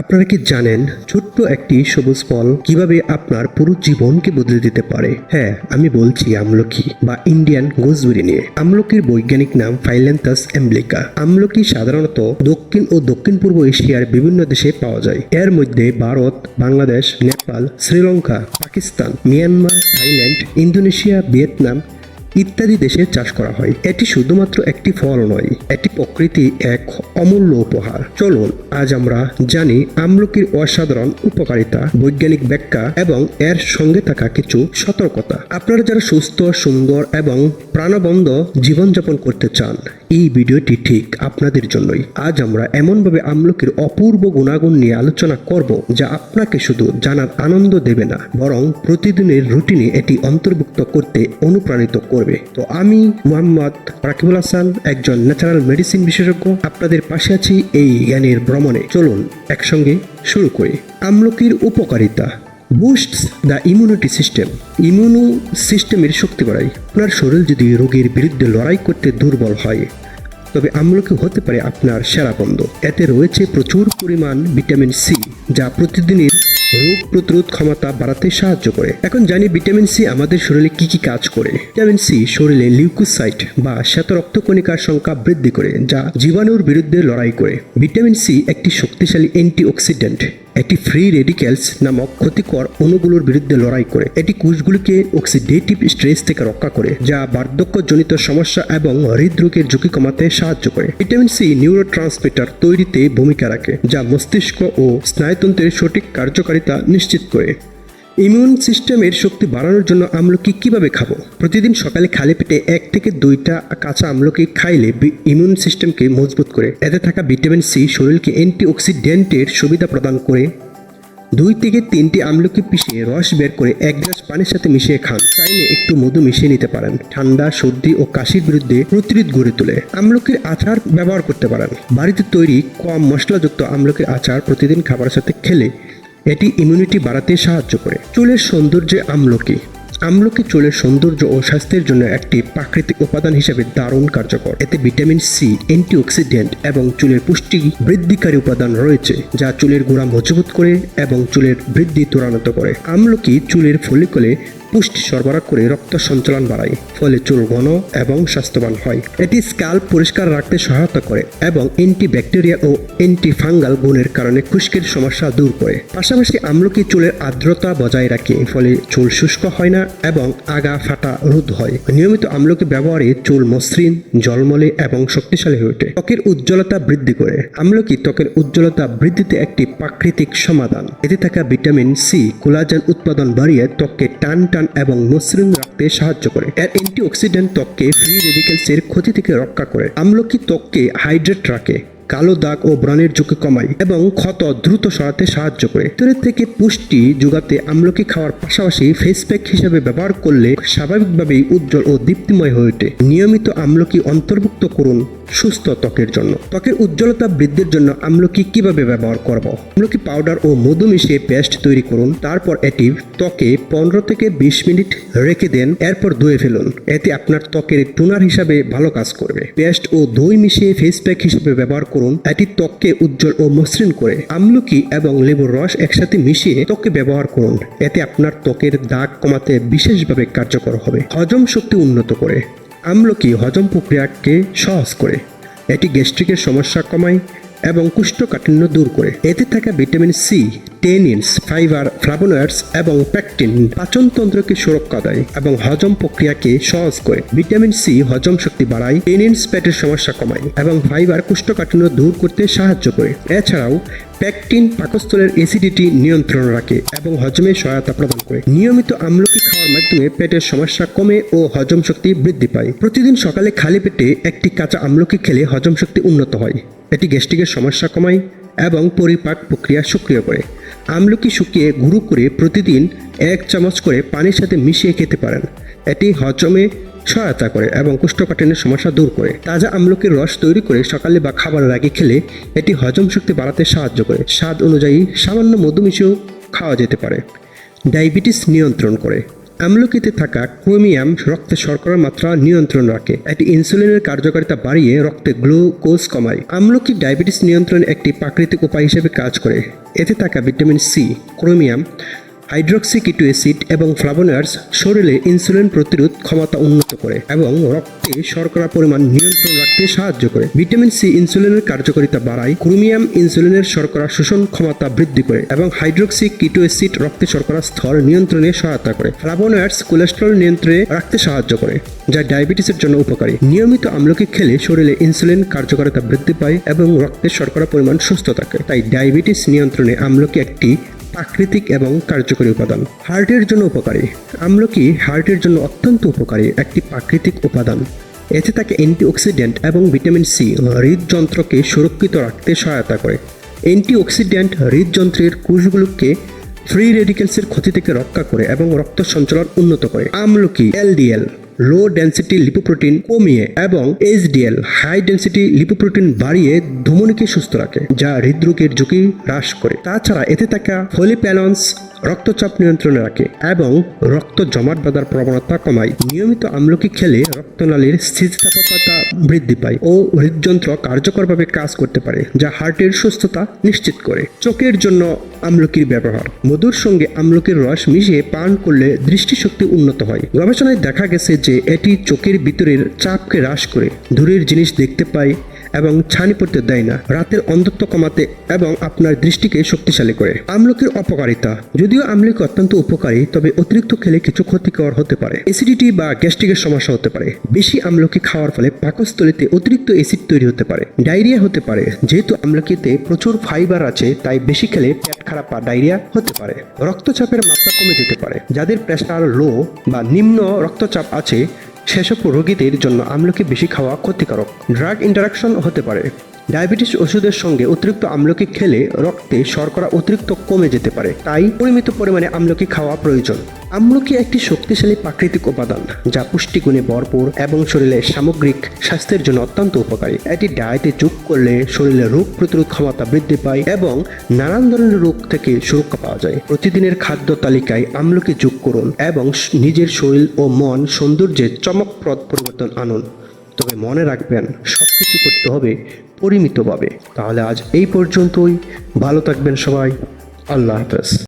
আপনারা কি জানেন ছোট্ট একটি সবুজ ফল কীভাবে আপনার পুরো জীবনকে বদলে দিতে পারে? হ্যাঁ আমি বলছি আমলকি বা ইন্ডিয়ান গোজবেরি নিয়ে। আমলকির বৈজ্ঞানিক নাম ফাইল্যান্থাস এমব্লিকা আমলকি সাধারণত দক্ষিণ ও দক্ষিণ পূর্ব এশিয়ার বিভিন্ন দেশে পাওয়া যায়। এর মধ্যে Bharat, Bangladesh, Nepal, Sri Lanka, Pakistan, Myanmar, Thailand, Indonesia, Vietnam ইত্যাদি দেশে চাষ করা হয়। এটি শুধুমাত্র একটি ফল নয়, এটি প্রকৃতি এক অমূল্য উপহার। চলুন, আজ আমরা জানি আমলকির অসাধারণ উপকারিতা, বৈজ্ঞানিক ব্যাখ্যা এবং এর সঙ্গে থাকা কিছু সতর্কতা। আপনারা যারা সুস্থ, সুন্দর এবং প্রাণবন্ধ জীবনযাপন করতে চান, এই ভিডিওটি ঠিক আপনাদের জন্যই। আজ আমরা এমনভাবে আমলকির অপূর্ব গুণাগুণ নিয়ে আলোচনা করব, যা আপনাকে শুধু জানার আনন্দ দেবে না, বরং প্রতিদিনের রুটিনে এটি অন্তর্ভুক্ত করতে অনুপ্রাণিত করবে। তো আমি মোহাম্মদ রাকিবুল হাসান, একজন ন্যাচারাল মেডিসিন বিশেষজ্ঞ। আপনাদের পাশে আছি এই জ্ঞানের ভ্রমণে। চলুন একসঙ্গে শুরু করি। আমলকির উপকারিতা। Boosts the immunity system immuno সিস্টেমের শক্তি বাড়ায়। আপনার শরীর যদি রোগের বিরুদ্ধে লড়াই করতে দুর্বল হয়, তবে আমলকি হতে পারে আপনার সেরা বন্ধ। এতে রয়েছে প্রচুর পরিমাণ ভিটামিন সি। যা প্রতিদিনের রোগ প্রতিরোধ ক্ষমতা বাড়াতে সাহায্য করে। এখন জানি ভিটামিন সি আমাদের শরীরে কি কি কাজ করে। ভিটামিন সি শরীরে লিউকোসাইট বা শ্বেত রক্তকণিকার সংখ্যা বৃদ্ধি করে, যা জীবাণুর বিরুদ্ধে লড়াই করে। ভিটামিন সি একটি শক্তিশালী অ্যান্টিঅক্সিডেন্ট। এটি ফ্রি রেডিক্যালস নামক ক্ষতিকর অণুগুলোর বিরুদ্ধে লড়াই করে। এটি কোষগুলিকে অক্সিডেটিভ স্ট্রেস থেকে রক্ষা করে, যা বার্ধক্যজনিত সমস্যা এবং হৃদরোগের ঝুঁকি কমাতে সাহায্য করে। ভিটামিন সি নিউরো ট্রান্সমিটার তৈরিতে ভূমিকা রাখে, যা মস্তিষ্ক ও স্নায়ুতন্ত্রের সঠিক কার্যকারিতা নিশ্চিত করে। ইমিউন সিস্টেমের শক্তি বাড়ানোর জন্য আমলকি কীভাবে খাব? প্রতিদিন সকালে খালি পেটে এক থেকে দুইটা কাঁচা আমলকি খাইলে ইমিউন সিস্টেমকে মজবুত করে। এতে থাকা ভিটামিন সি শরীরকে অ্যান্টিঅক্সিডেন্টের সুবিধা প্রদান করে। দুই থেকে তিনটি আমলকি পিষিয়ে রস বের করে এক গ্লাস পানির সাথে মিশিয়ে খান। চাইলে একটু মধু মিশিয়ে নিতে পারেন। ঠান্ডা, সর্দি ও কাশির বিরুদ্ধে প্রতিরোধ গড়ে তোলে। আমলকির আচার ব্যবহার করতে পারেন। বাড়িতে তৈরি কম মশলাযুক্ত আমলকির আচার প্রতিদিন খাবারের সাথে খেলে এটি ইমিউনিটি বাড়াতে সাহায্য করে। চুলের সৌন্দর্যে আমলকি। আমলকি চুলের সৌন্দর্য ও স্বাস্থ্যের জন্য একটি প্রাকৃতিক উপাদান হিসেবে দারুণ কার্যকর। এতে ভিটামিন সি অ্যান্টিঅক্সিডেন্ট এবং চুলের পুষ্টি বৃদ্ধিকারী উপাদান রয়েছে, যা চুলের গোড়া মজবুত করে এবং চুলের বৃদ্ধি ত্বরান্বিত করে। আমলকি চুলের ফলিকলে পুষ্টি সরবরাহ করে রক্ত সঞ্চালন বাড়ায়, ফলে চুল ঘন এবং স্বাস্থ্যবান হয়। এটি স্ক্যাল্প পরিষ্কার রাখতে সহায়তা করে এবং অ্যান্টিব্যাকটেরিয়া ও অ্যান্টি ফাঙ্গাল গুণের কারণে খুশকির সমস্যা দূর করে। পাশাপাশি আমলকি চুলের আর্দ্রতা বজায় রাখে, ফলে চুল শুষ্ক হয় না এবং আগা ফাটা রোধ হয়। নিয়মিত আমলকি ব্যবহারে চুল মসৃণ, জলমলে এবং শক্তিশালী হয়ে ওঠে। ত্বকের উজ্জ্বলতা বৃদ্ধি করে। আমলকি ত্বকের উজ্জ্বলতা বৃদ্ধিতে একটি প্রাকৃতিক সমাধান। এতে থাকা ভিটামিন সি, কোলাজেন উৎপাদন বাড়িয়ে ত্বককে টান টান এবং মসৃণ রাখতে সাহায্য করে। এর অ্যান্টিঅক্সিডেন্ট ত্বককে ফ্রি রেডিক্যালসের ক্ষতি থেকে রক্ষা করে। আমলকি ত্বককে হাইড্রেট রাখে, কালো দাগ ও ব্রণের ঝুঁকি কমায় এবং ক্ষত দ্রুত সরাতে সাহায্য করে। ভিতরের থেকে পুষ্টি যোগাতে আমলকি খাওয়ার পাশাপাশি ফেস প্যাক হিসেবে ব্যবহার করলে স্বাভাবিকভাবেই উজ্জ্বল ও দীপ্তিময় হয়ে ওঠে। নিয়মিত আমলকি অন্তর্ভুক্ত করুন। সুস্থ ত্বকের জন্য। ত্বকের উজ্জ্বলতা বৃদ্ধির জন্য আমলকি কীভাবে ব্যবহার করব? আমলকি পাউডার ও মধু মিশিয়ে পেস্ট তৈরি করুন, তারপর এটি ত্বকে পনেরো থেকে বিশ মিনিট রেখে দেন, এরপর ধুয়ে ফেলুন। এতে আপনার ত্বকের টুনার হিসাবে ভালো কাজ করবে। পেস্ট ও দই মিশিয়ে ফেস প্যাক হিসেবে ব্যবহার করুন, এটি ত্বককে উজ্জ্বল ও মসৃণ করে। আমলকি এবং লেবুর রস একসাথে মিশিয়ে ত্বকে ব্যবহার করুন, এতে আপনার ত্বকের দাগ কমাতে বিশেষভাবে কার্যকর হবে। হজম শক্তি উন্নত করে। আমলকি হজম প্রক্রিয়াকে সহজ করে। এটি গ্যাস্ট্রিকের সমস্যা কমায় এবং কুষ্ঠকাঠিন্য দূর করে। এতে থাকা vitamin C, tannins, fibre, flavonoids এবং প্যাকটিন পাচনতন্ত্রকে সুরক্ষা দেয় এবং হজম প্রক্রিয়াকে সহজ করে। ভিটামিন সি হজম শক্তি বাড়ায়, টেনিনস পেটের সমস্যা কমায় এবং ফাইবার কুষ্ঠকাঠিন্য দূর করতে সাহায্য করে। এছাড়াও প্যাকটিন পাকস্থলের অ্যাসিডিটি নিয়ন্ত্রণ রাখে এবং হজমে সহায়তা প্রদান করে। নিয়মিত আমলকি খাওয়ার মাধ্যমে পেটের সমস্যা কমে ও হজম শক্তি বৃদ্ধি পায়। প্রতিদিন সকালে খালি পেটে একটি কাঁচা আমলকি খেলে হজম শক্তি উন্নত হয়। এটি গ্যাস্ট্রিকের সমস্যা কমায় এবং পরিপাক প্রক্রিয়া সক্রিয় করে। আমলকি শুকিয়ে গুঁড়ো করে প্রতিদিন এক চামচ করে পানির সাথে মিশিয়ে খেতে পারেন। এটি হজমে সহায়তা করে এবং কোষ্ঠকাঠিন্যের সমস্যা দূর করে। তাজা আমলকির রস তৈরি করে সকালে বা খাবারের আগে খেলে এটি হজম শক্তি বাড়াতে সাহায্য করে। স্বাদ অনুযায়ী সামান্য মধু মিশিয়েও খাওয়া যেতে পারে। ডায়াবেটিস নিয়ন্ত্রণ করে। আমলকিতে থাকা ক্রোমিয়াম রক্তে শর্করার মাত্রা নিয়ন্ত্রণ রাখে। এটি ইনসুলিনের কার্যকারিতা বাড়িয়ে রক্তে গ্লুকোজ কমায়। আমলকি ডায়াবেটিস নিয়ন্ত্রণ একটি প্রাকৃতিক উপায় হিসেবে কাজ করে। এতে থাকা vitamin C, chromium hydroxy keto acid এবং ফ্লাভোনয়েডস শরীরে ইনসুলিন প্রতিরোধ ক্ষমতা উন্নত করে এবং রক্তে শর্করা পরিমাণ নিয়ন্ত্রণ রাখতে সাহায্য করে। ভিটামিন সি ইনসুলিনের কার্যকারিতা বাড়ায়, ক্রোমিয়াম ইনসুলিনের শর্করা শোষণ ক্ষমতা বৃদ্ধি করে এবং হাইড্রক্সি কিটো অ্যাসিড রক্তে শর্করা স্তর নিয়ন্ত্রণে সহায়তা করে। ফ্লাভোনয়েডস কোলেস্ট্রল নিয়ন্ত্রণে রাখতে সাহায্য করে, যা ডায়াবেটিসের জন্য উপকারী। নিয়মিত আমলকি খেলে শরীরে ইনসুলিন কার্যকারিতা বৃদ্ধি পায় এবং রক্তের শর্করা পরিমাণ সুস্থ থাকে। তাই ডায়াবেটিস নিয়ন্ত্রণে আমলকি একটি প্রাকৃতিক এবং কার্যকরী উপাদান। হার্টের জন্য উপকারী। আমলকি হার্টের জন্য অত্যন্ত উপকারী একটি প্রাকৃতিক উপাদান। এতে থাকে অ্যান্টিঅক্সিডেন্ট এবং ভিটামিন সি হৃদযন্ত্রকে সুরক্ষিত রাখতে সহায়তা করে। অ্যান্টিঅক্সিডেন্ট হৃদযন্ত্রের কোষগুলোকে ফ্রি রেডিকেলসের ক্ষতি থেকে রক্ষা করে এবং রক্ত সঞ্চালন উন্নত করে। আমলকি এলডিএল লো ডেন্সিটি লিপোপ্রোটিন কমিয়ে এবং এইচডিএল হাই ডেন্সিটি লিপোপ্রোটিন বাড়িয়ে ধমনীকে সুস্থ রাখে, যা হৃদরোগের ঝুঁকি হ্রাস করে। তাছাড়া এতে থাকা ফলিপ্যালন্স রক্তচাপ নিয়ন্ত্রণে রাখে এবং রক্ত জমাট বাঁধার প্রবণতা কমায়। নিয়মিত আমলকি খেলে রক্তনালীর স্থিতিস্থাপকতা বৃদ্ধি পায় ও হৃদযন্ত্র কার্যকরভাবে কাজ করতে পারে, যা হার্টের সুস্থতা নিশ্চিত করে। চোখের জন্য আমলকির ব্যবহার। মধুর সঙ্গে আমলকির রস মিশিয়ে পান করলে দৃষ্টিশক্তি উন্নত হয়। গবেষণায় দেখা গেছে যে এটি চোখের ভিতরের চাপকে হ্রাস করে। দূরের জিনিস দেখতে পায় এবং ছানি পড়তে দেয় না। রাতের অন্ধত্ব কমাতে এবং আপনার দৃষ্টিকে শক্তিশালী করে। আমলকির অপকারিতা। যদিও আমলকি অত্যন্ত উপকারী, তবে অতিরিক্ত খেলে কিছু ক্ষতিকর হতে পারে। অ্যাসিডিটি বা গ্যাস্ট্রিকের সমস্যা হতে পারে। বেশি আমলকি খাওয়ার ফলে পাকস্থলিতে অতিরিক্ত অ্যাসিড তৈরি হতে পারে। ডায়রিয়া হতে পারে। যেহেতু আমলকিতে প্রচুর ফাইবার আছে, তাই বেশি খেলে পেট খারাপ বা ডায়রিয়া হতে পারে। রক্তচাপের মাত্রা কমে যেতে পারে। যাদের প্রেশার লো বা নিম্ন রক্তচাপ আছে সেসব রোগীদের জন্য আমলকি বেশি খাওয়া ক্ষতিকারক। ড্রাগ ইন্টারাকশন হতে পারে। ডায়াবেটিস ওষুধের সঙ্গে অতিরিক্ত আমলকি খেলে রক্তে শর্করা অতিরিক্ত কমে যেতে পারে, তাই পরিমিত পরিমাণে আমলকি খাওয়া প্রয়োজন। আমলকি একটি শক্তিশালী প্রাকৃতিক উপাদান যা পুষ্টিগুণে ভরপুর এবং শরীরের সামগ্রিক স্বাস্থ্যের জন্য অত্যন্ত উপকারী। এটি ডায়েটে যোগ করলে শরীরে রোগ প্রতিরোধ ক্ষমতা বৃদ্ধি পায় এবং নানান ধরনের রোগ থেকে সুরক্ষা পাওয়া যায়। প্রতিদিনের খাদ্য তালিকায় আমলকি যোগ করুন এবং নিজের শরীর ও মন সৌন্দর্যের চমকপ্রদ পরিবর্তন আনুন। তবে মনে রাখবেন সব কিছু করতে হবে পরিমিতভাবে। তাহলে আজ এই পর্যন্তই। ভালো থাকবেন সবাই। আল্লাহ হাফেজ।